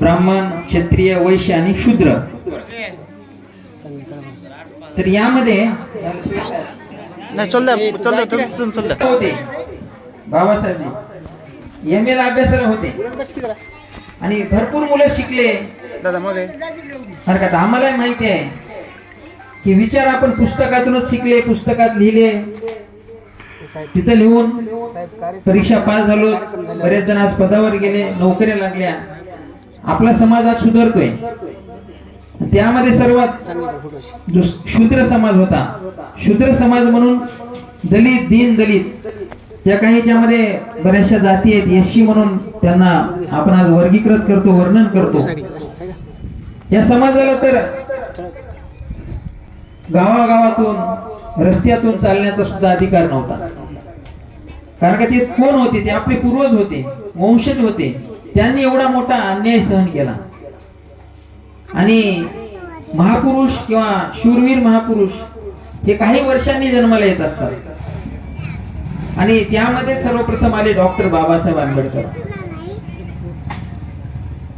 ब्राह्मण क्षत्रिय वैश्य आणि शूद्र. तर यामध्ये होते? बाबासाहेब एम एला अभ्यासाला होते. आणि भरपूर मुलं शिकले. हरकत आम्हालाही माहिती आहे की विचार आपण पुस्तकातूनच शिकले पुस्तकात लिहिले. तिथं लिहून परीक्षा पास झालो. बरेच जण आज पदावर गेले नोकऱ्या लागल्या. आपला समाज आज सुधारतोय. त्यामध्ये सर्वात शूद्र समाज होता. शूद्र समाज म्हणून दलित दीन दलित या काही ज्यामध्ये बऱ्याचशा जाती आहेत एससी म्हणून त्यांना आपण आज वर्गीकृत करतो वर्णन करतो. या समाजाला तर गावागावातून रस्त्यातून चालण्याचा सुद्धा अधिकार नव्हता. कारण का ते कोण होते? ते आपले पूर्वज होते वंशज होते. त्यांनी एवढा मोठा अन्याय सहन केला. आणि महापुरुष किंवा शूरवीर महापुरुष हे काही वर्षांनी जन्माला येत असतात. आणि त्यामध्ये सर्वप्रथम आले डॉक्टर बाबासाहेब आंबेडकर.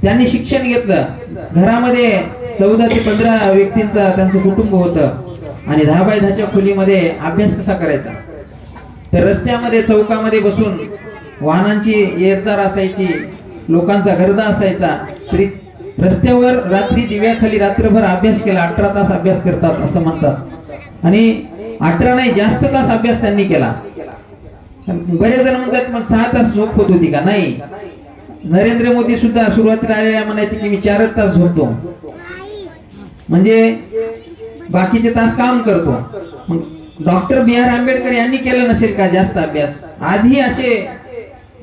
त्यांनी शिक्षण घेतलं. घरामध्ये चौदा ते पंधरा व्यक्तींचा त्यांचं कुटुंब होतं. आणि दहा बाय दहाच्या खोलीमध्ये अभ्यास कसा करायचा? तर रस्त्यामध्ये चौकामध्ये बसून वाहनांची येरचार असायची. लोकांचा गर्दा असायचा. तरी रस्त्यावर रात्री दिव्याखाली रात्रभर अभ्यास केला अठरा तास अभ्यास करतात असं म्हणतात. आणि अठरा नाही जास्त तास अभ्यास त्यांनी केला. बरेच जण म्हणतात मग सहा तास झोप होत होती का? नाही. नरेंद्र मोदी सुद्धा सुरुवातीला आलेल्या म्हणायचे की मी चारच तास झोपतो. म्हणजे बाकीचे तास काम करतो. मग डॉक्टर बी आर आंबेडकर यांनी केला नसेल का जास्त अभ्यास? आजही असे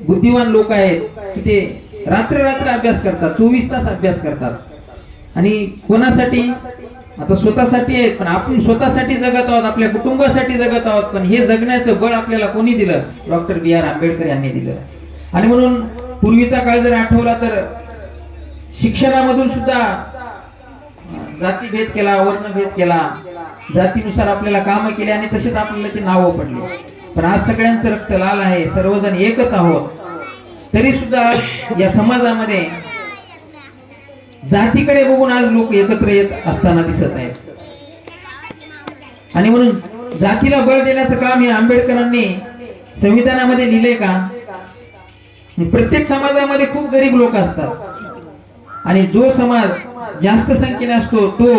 बुद्धिवान लोक आहेत की ते रात्र रात्र अभ्यास करतात चोवीस तास अभ्यास करतात. आणि कोणासाठी? आता स्वतःसाठी आहे पण आपण स्वतःसाठी जगत आहोत आपल्या कुटुंबासाठी जगत आहोत पण हे जगण्याचं बळ आपल्याला कोणी दिलं? डॉक्टर बी आर आंबेडकर यांनी दिलं. आणि म्हणून पूर्वीचा काळ जर आठवला तर शिक्षणामधून सुद्धा जातीभेद केला वर्णभेद केला जातीनुसार आपल्याला काम केले आणि तसेच आपल्याला ते नावं पडली. पण आज सगळ्यांचं रक्त लाल आहे सर्वजण एकच आहोत. तरी सुद्धा या समाजामध्ये जातीकडे बघून आज लोक एकत्र येत असताना दिसत आहेत. आणि म्हणून जातीला बळ देण्याचं काम हे आंबेडकरांनी संविधानामध्ये लिहिलंय का? प्रत्येक समाजामध्ये खूप गरीब लोक असतात. आणि जो समाज जास्त संख्येने असतो तो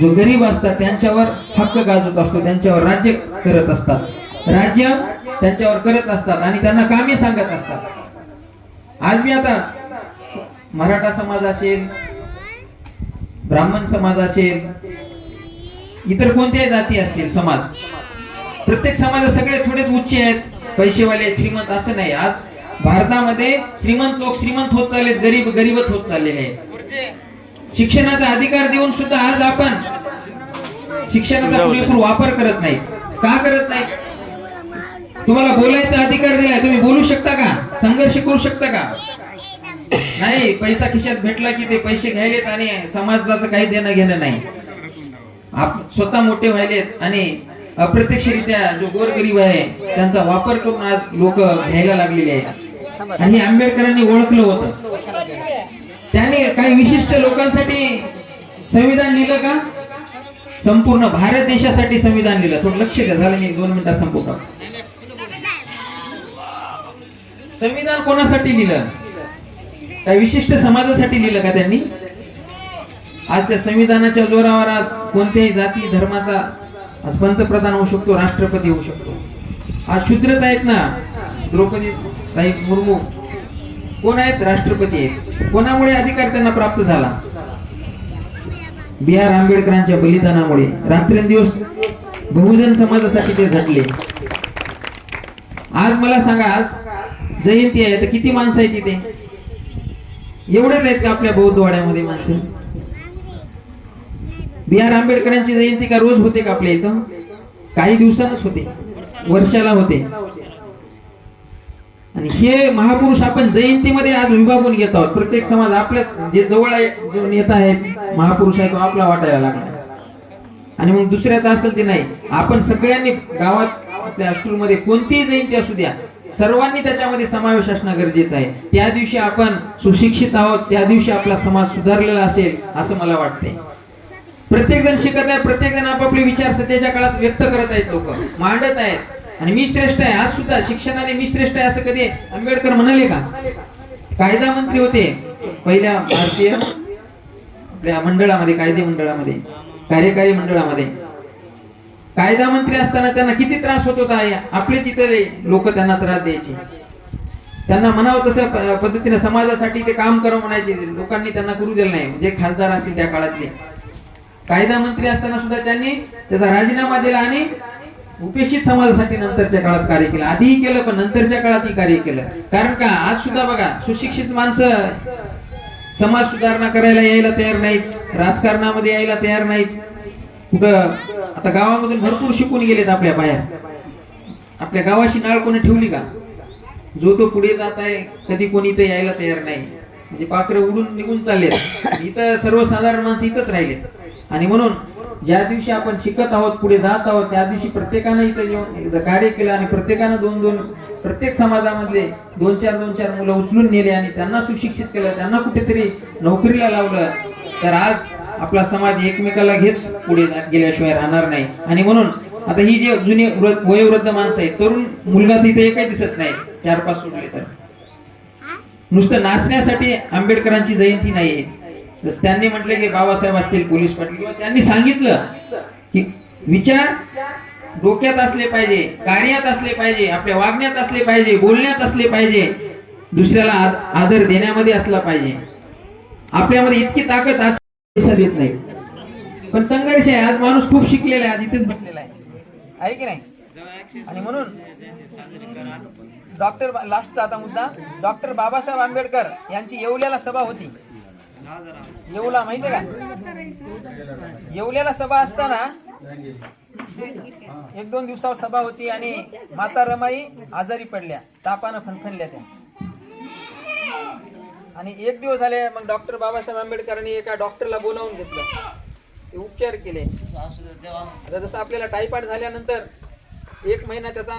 जो गरीब असतात त्यांच्यावर हक्क गाजवत असतो त्यांच्यावर राज्य करत असतात. राज्य त्यांच्यावर करत असतात आणि त्यांना कामे सांगत असतात. आज मी आता मराठा समाज असेल ब्राह्मण समाज असेल इतर कोणत्याही जाती असतील समाज प्रत्येक समाजात सगळे थोडेच उच्च आहेत पैसेवाले श्रीमंत असं नाही. आज भारतामध्ये श्रीमंत लोक श्रीमंत होत चाललेत गरीब गरीबच होत चाललेले आहेत. शिक्षणाचा अधिकार देऊन सुद्धा आज आपण शिक्षणाचा पुरेपूर वापर करत नाही. का करत नाही? तुम्हाला बोलायचा अधिकार दिलाय तुम्ही बोलू शकता का? संघर्ष करू शकता का? नाही पैसा खिशात भेटला की ते पैसे घ्यायलेत आणि समाजाचं काही देणं घेणं नाही. आप स्वतः मोठे व्हायलेत आणि अप्रत्यक्षरित्या जो गोरगरीब आहे त्यांचा वापर करून आज लोक घ्यायला लागलेले आहेत. आणि आंबेडकरांनी ओळखलं होतं. त्याने काही विशिष्ट लोकांसाठी संविधान लिहिलं का? संपूर्ण भारत देशासाठी संविधान लिहिलं. थोडं लक्ष द्या झालं मी दोन मिनिटात संपवतो. संविधान कोणासाठी लिहिलं? काही विशिष्ट समाजासाठी लिहिलं का त्यांनी? आज त्या संविधानाच्या जोरावर आज कोणत्याही जाती धर्माचा आज पंतप्रधान होऊ शकतो राष्ट्रपती होऊ शकतो. आज शूद्रच आहेत ना? द्रौपदी ताई मुर्मू. कोण आहेत? राष्ट्रपती आहेत. कोणामुळे अधिकार त्यांना प्राप्त झाला? बी आर आंबेडकरांच्या बलिदानामुळे. रात्रंदिवस बहुजन समाजासाठी ते झटले. आज मला सांगा आज जयंती आहे तर किती माणसं आहेत तिथे एवढेच आहेत का आपल्या बौद्धवाड्यामध्ये माणसं? बी आर आंबेडकरांची जयंती का रोज होते का आपल्या इथं? काही दिवसांच होते. वर्षाला होते. आणि हे महापुरुष आपण जयंतीमध्ये आज विभागून घेत आहोत. प्रत्येक समाज आपल्या जे जवळ आहे जो नेता आहे महापुरुष आहे तो आपला वाटायला लागला. आणि मग दुसऱ्याचं असेल ते नाही. आपण सगळ्यांनी गावात आपल्या मध्ये कोणतीही जयंती असू द्या सर्वांनी त्याच्यामध्ये समावेश असणं गरजेचं आहे. त्या दिवशी आपण सुशिक्षित आहोत त्या दिवशी आपला समाज सुधारलेला असेल असं मला वाटतंय. प्रत्येक जण शिकत आहे प्रत्येक जण आपापले विचार सध्याच्या काळात व्यक्त करत आहेत लोक. मांडत आहेत. आणि मी श्रेष्ठ आहे आज सुद्धा शिक्षणाने मी श्रेष्ठ आहे असं कधी आंबेडकर म्हणाले का? कायदा मंत्री होते. पहिल्या भारतीय आपल्या मंडळामध्ये कायदे मंडळामध्ये कार्यकारी मंडळामध्ये. कायदा मंत्री असताना त्यांना किती त्रास होत होता? आपलेच इतर लोक त्यांना त्रास द्यायचे. त्यांना म्हणावं तसं पद्धतीने समाजासाठी ते काम करा म्हणायचे. लोकांनी त्यांना करू दिलं नाही. म्हणजे खासदार असतील त्या काळातले. कायदा मंत्री असताना सुद्धा त्यांनी त्याचा राजीनामा दिला आणि उपेक्षित समाजासाठी नंतरच्या काळात कार्य केलं. आधीही केलं पण नंतरच्या काळातही कार्य केलं. कारण का? आज सुद्धा बघा सुशिक्षित माणसं समाज सुधारणा करायला यायला तयार नाहीत. राजकारणामध्ये यायला तयार नाहीत. कुठं आता गावामधून भरपूर शिकून गेलेत आपल्या बाया. आपल्या गावाशी नाळ कोणी ठेवली का? जो तो पुढे जात आहे कधी कोणी इथं यायला तयार नाही. म्हणजे पाखरे उडून निघून चाललेत. इथं सर्वसाधारण माणसं इथंच राहिलेत. आणि म्हणून ज्या दिवशी आपण शिकत आहोत पुढे जात आहोत त्या दिवशी प्रत्येकानं इथं येऊन एकदा कार्य केलं आणि प्रत्येकानं दोन दोन प्रत्येक समाजामधले दोन चार दोन चार मुलं उचलून नेले आणि त्यांना सुशिक्षित केलं त्यांना कुठेतरी नोकरीला लावलं तर आज आपला समाज एकमेकाला घेत पुढे गेल्याशिवाय राहणार नाही. आणि म्हणून आता ही जे जुनी वयोवृद्ध माणसं आहेत तरुण मुलगा तिथे काही एकही दिसत नाही. चार पाच सोडले तर. नुसतं नाचण्यासाठी आंबेडकरांची जयंती नाहीये. त्यांनी म्हटलं की बाबासाहेब असतील पोलीस पाटील किंवा त्यांनी सांगितलं की विचार डोक्यात असले पाहिजे कार्यात असले पाहिजे आपल्या वागण्यात असले पाहिजे बोलण्यात असले पाहिजे दुसऱ्याला आदर देण्यामध्ये असला पाहिजे. आपल्यामध्ये इतकी ताकद देत नाही. पण संघर्ष आहे आज माणूस खूप शिकलेला आहे आज इथेच बसलेला आहे. आहे की नाही? आणि म्हणून डॉक्टर लास्टचा आता मुद्दा डॉक्टर बाबासाहेब आंबेडकर यांची येवल्याला सभा होती. येवला माहिती का? येवल्याला सभा असताना एक दोन दिवसावर सभा होती आणि माता रमाई आजारी पडल्या तापानं फणफणल्या त्या. आणि एक दिवस झाले मग डॉक्टर बाबासाहेब आंबेडकरांनी एका डॉक्टरला बोलावून घेतलं. ते उपचार केले. आता जसं आपल्याला टायफॉइड झाल्यानंतर एक महिना त्याचा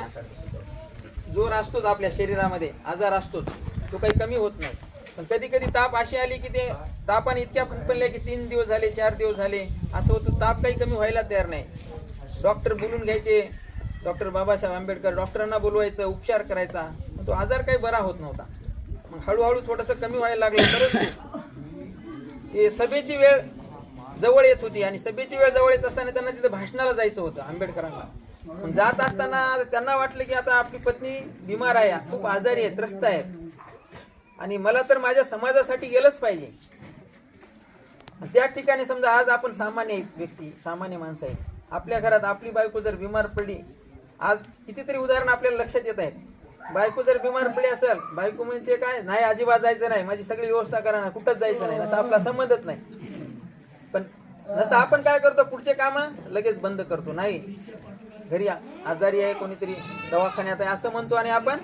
जोर असतोच आपल्या शरीरामध्ये आजार असतोच. तो काही कमी होत नाही. पण कधी कधी ताप अशी आली की ते तापाने इतक्या फुंकले की तीन दिवस झाले चार दिवस झाले. असं होतं ताप काही कमी व्हायला तयार नाही. डॉक्टर बोलून घ्यायचे. डॉक्टर बाबासाहेब आंबेडकर डॉक्टरांना बोलवायचं उपचार करायचा. तो आजार काही बरा होत नव्हता. मग हळूहळू थोडंसं कमी व्हायला लागलं परंतु हे सभेची वेळ जवळ येत होती आणि सभेची वेळ जवळ येत असताना त्यांना तिथे भाषणाला जायचं होतं आंबेडकरांना. जात असताना त्यांना वाटलं की आता आपली पत्नी बिमार आहे खूप आजारी आहे त्रस्त आहे. आणि मला तर माझ्या समाजासाठी गेलंच पाहिजे. त्या ठिकाणी समजा आज आपण सामान्य व्यक्ती सामान्य माणसं आहेत. आपल्या घरात आपली बायको जर बिमार पडली आज कितीतरी उदाहरण आपल्याला लक्षात येत आहेत. बायको जर बिमार पडली असेल बायको म्हणते काय नाही अजिबात जायचं नाही माझी सगळी व्यवस्था करा ना कुठंच जायचं नाही नसतं आपला संबंधच नाही. पण नसतं आपण काय करतो पुढचे काम लगेच बंद करतो नाही. घरी आजारी आहे कोणीतरी दवाखान्यात आहे असं म्हणतो आणि आपण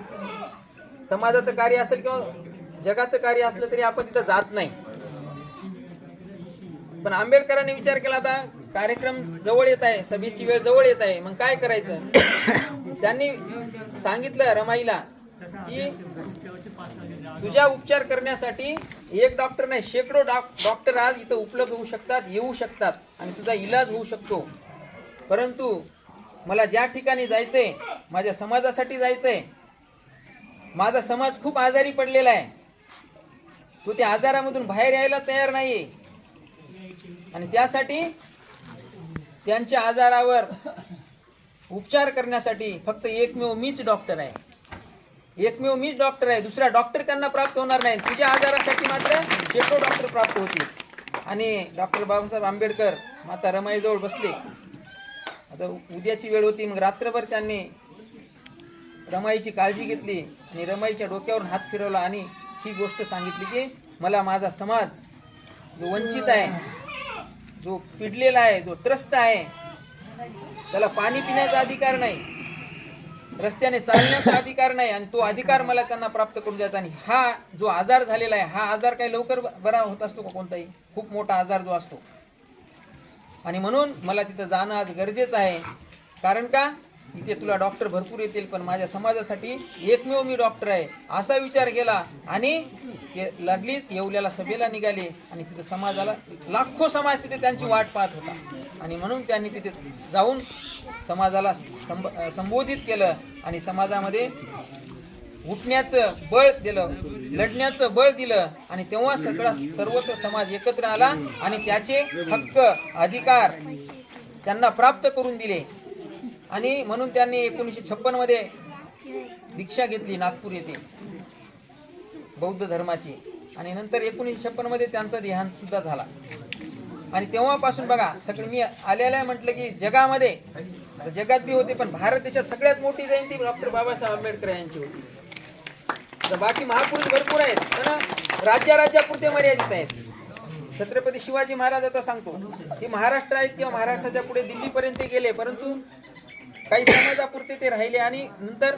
समाजाचं कार्य असेल किंवा जगाचं कार्य असलं तरी आपण तिथं जात नाही. पण आंबेडकरांनी विचार केला आता कार्यक्रम जवळ येत आहे सभेची वेळ जवळ येत आहे मग काय करायचं? त्यांनी सांगितलं रमाईला की तुझ्या उपचार करण्यासाठी एक डॉक्टर नाही शेकडो डॉक्टर आज इथं उपलब्ध होऊ शकतात येऊ शकतात आणि तुझा इलाज होऊ शकतो. परंतु मला ज्या ठिकाणी जायचंय माझ्या समाजासाठी जायचंय माझा समाज खूप आजारी पडलेला आहे. तो त्या आजारामधून बाहेर यायला तयार नाही आणि त्यासाठी त्यांच्या आजारावर उपचार करण्यासाठी फक्त एकमेव मीच डॉक्टर आहे. एकमेव मीच डॉक्टर आहे. दुसरा डॉक्टर त्यांना प्राप्त होणार नाही. तुझ्या आजारासाठी मात्र शेकडो डॉक्टर प्राप्त होतील. आणि डॉक्टर बाबासाहेब आंबेडकर माता रमाईजवळ बसले. आता उद्याची वेळ होती मग रात्रभर त्यांनी रमाईची काळजी घेतली आणि रमाईच्या डोक्यावरून हात फिरवला आणि ही गोष्ट सांगितली की मला माझा समाज जो वंचित आहे जो पिडलेला आहे जो त्रस्त आहे त्याला पाणी पिण्याचा अधिकार नाही. रस्त्याने चालण्याचा अधिकार नाही आणि तो अधिकार मला त्यांना प्राप्त करून द्यायचा आणि हा जो आजार झालेला आहे हा आजार काही लवकर बरा होत असतो का कोणताही? खूप मोठा आजार जो असतो. आणि म्हणून मला तिथं जाणं आज गरजेचं आहे. कारण का? इथे तुला डॉक्टर भरपूर येतील पण माझ्या समाजासाठी एकमेव मी डॉक्टर आहे असा विचार केला आणि लागलीच येवल्याला सभेला निघाले आणि तिथे समाजाला लाखो समाज तिथे त्यांची वाट पाहत होता. आणि म्हणून त्यांनी तिथे जाऊन समाजाला संब संबोधित केलं आणि समाजामध्ये उठण्याचं बळ दिलं लढण्याचं बळ दिलं आणि तेव्हा सगळा सर्वत्र समाज एकत्र आला आणि त्याचे हक्क अधिकार त्यांना प्राप्त करून दिले. आणि म्हणून त्यांनी एकोणीसशे छप्पनमध्ये दीक्षा घेतली नागपूर येथे. बौद्ध धर्माची. आणि नंतर एकोणीसशे छप्पनमध्ये त्यांचा देहांत सुद्धा झाला. आणि तेव्हापासून बघा सगळे मी आलेल्या म्हटलं की जगामध्ये जगात बी होते पण भारत देशात सगळ्यात मोठी जयंती डॉक्टर बाबासाहेब आंबेडकर यांची होती. तर बाकी महापुरुष भरपूर आहेत पण राज्या राज्यापुरते मर्यादित आहेत. छत्रपती शिवाजी महाराज आता सांगतो की महाराष्ट्र आहेत किंवा महाराष्ट्राच्या पुढे दिल्लीपर्यंत गेले परंतु काही समाजापुरते ते राहिले आणि नंतर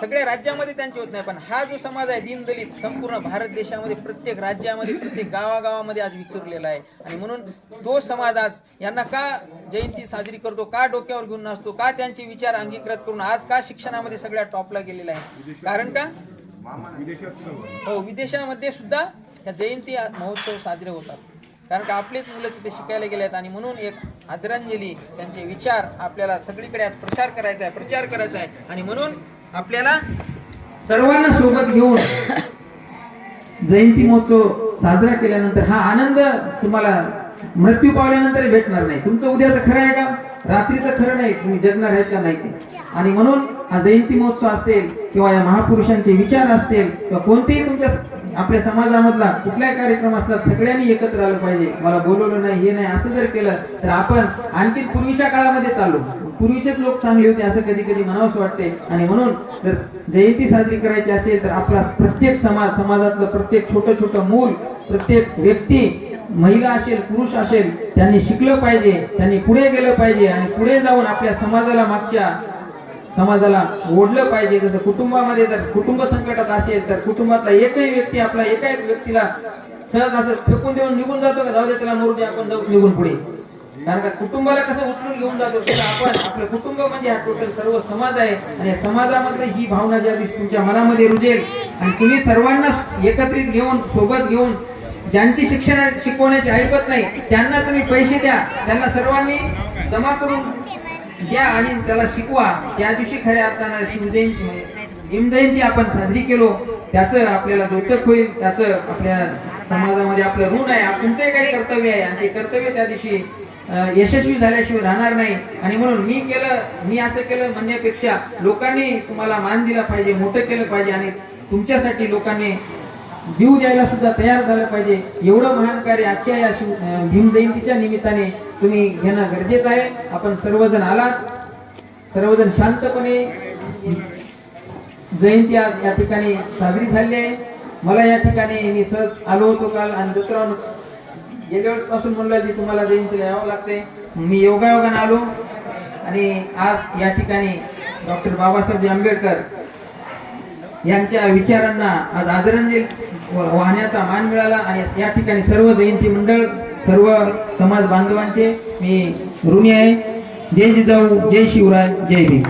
सगळ्या राज्यामध्ये त्यांचे होत नाही. पण हा जो समाज आहे दीनदलित संपूर्ण भारत देशामध्ये प्रत्येक राज्यामध्ये प्रत्येक गावागावामध्ये आज विखुरलेला आहे. आणि म्हणून तो समाज आज यांना का जयंती साजरी करतो का डोक्यावर घेऊन नसतो का त्यांचे विचार अंगीकृत करून आज का शिक्षणामध्ये सगळ्या टॉपला गेलेला आहे? कारण का? हो विदेशामध्ये सुद्धा या जयंती महोत्सव साजरे होतात. कारण का आपलीच मुलं तिथे शिकायला गेले आहेत आणि म्हणून एक आदरांजली त्यांचे विचार आपल्याला सगळीकडे आज प्रचार करायचा आहे प्रचार करायचा आहे. आणि म्हणून आपल्याला सर्वांना सोबत घेऊन जयंती महोत्सव साजरा केल्यानंतर हा आनंद तुम्हाला मृत्यू पावल्यानंतर भेटणार नाही. तुमचं उद्याचं खरं आहे का? रात्रीचं खरं नाही. तुम्ही जगणार आहेत का नाही? ते आणि म्हणून हा जयंती महोत्सव असेल किंवा या महापुरुषांचे विचार असतील किंवा कोणतेही तुमच्या आपल्या समाजामधला कुठलाही कार्यक्रम असला सगळ्यांनी एकत्र आलं पाहिजे. मला बोलवलं नाही हे नाही असं जर केलं तर आपण आणखी पूर्वीच्या काळामध्ये चालू. पूर्वीचेच लोक चांगले होते असं कधी कधी म्हणावंच वाटते आणि म्हणून जर जयंती साजरी करायची असेल तर आपला प्रत्येक समाज समाजातलं प्रत्येक छोटं छोटं मूल प्रत्येक व्यक्ती महिला असेल पुरुष असेल त्यांनी शिकलं पाहिजे त्यांनी पुढे गेलं पाहिजे आणि पुढे जाऊन आपल्या समाजाला मागच्या समाजाला ओढलं पाहिजे. जसं कुटुंबामध्ये जर कुटुंब संकटात असेल तर कुटुंबातला एकही व्यक्ती आपला एका एक व्यक्तीला सहज असं फेकून देऊन निघून जातो का? जाऊ दे त्याला मरून दे आपण जाऊ निघून पुढे. कारण का कुटुंबाला कसं उचलून घेऊन जातो? आपण आपलं कुटुंब म्हणजे हा टोटल सर्व समाज आहे. आणि या समाजामधली ही भावना ज्या दिवशी तुमच्या मनामध्ये रुजेल आणि तुम्ही सर्वांना एकत्रित घेऊन सोबत घेऊन ज्यांची शिक्षण शिकवण्याची ऐपत नाही त्यांना तुम्ही पैसे द्या. त्यांना सर्वांनी जमा करून द्या आणि त्याला शिकवा. त्या दिवशी खऱ्या अर्थानं शिवजयंती म्हणजे भीमजयंती आपण साजरी केलो त्याचं आपल्याला जोतक होईल त्याचं आपल्या समाजामध्ये आपलं ऋण आहे तुमचंही काही कर्तव्य आहे आणि ते कर्तव्य त्या दिवशी यशस्वी झाल्याशिवाय राहणार नाही. आणि म्हणून मी केलं मी असं केलं म्हणण्यापेक्षा लोकांनी तुम्हाला मान दिला पाहिजे मोठं केलं पाहिजे आणि तुमच्यासाठी लोकांनी जीव द्यायला सुद्धा तयार झालं पाहिजे. एवढं महान कार्य आजच्या या भीम जयंतीच्या निमित्ताने तुम्ही घेणं गरजेचं आहे. आपण सर्वजण आलात. सर्वजण शांतपणे जयंती आज या ठिकाणी साजरी झाली आहे. मला या ठिकाणी मी सहज आलो होतो काल आणि दुसरा गेल्या वेळेस पासून म्हणलं की तुम्हाला जयंतीला यावं लागते. मी योगायोगाने आलो. आणि आज या ठिकाणी डॉक्टर बाबासाहेब आंबेडकर यांच्या विचारांना आज आदरांजली वाहण्याचा मान मिळाला आणि या ठिकाणी सर्व जयंती मंडळ सर्व समाज बांधवांचे मी ऋणी आहे. जय जिजाऊ जय शिवराय जय भीम.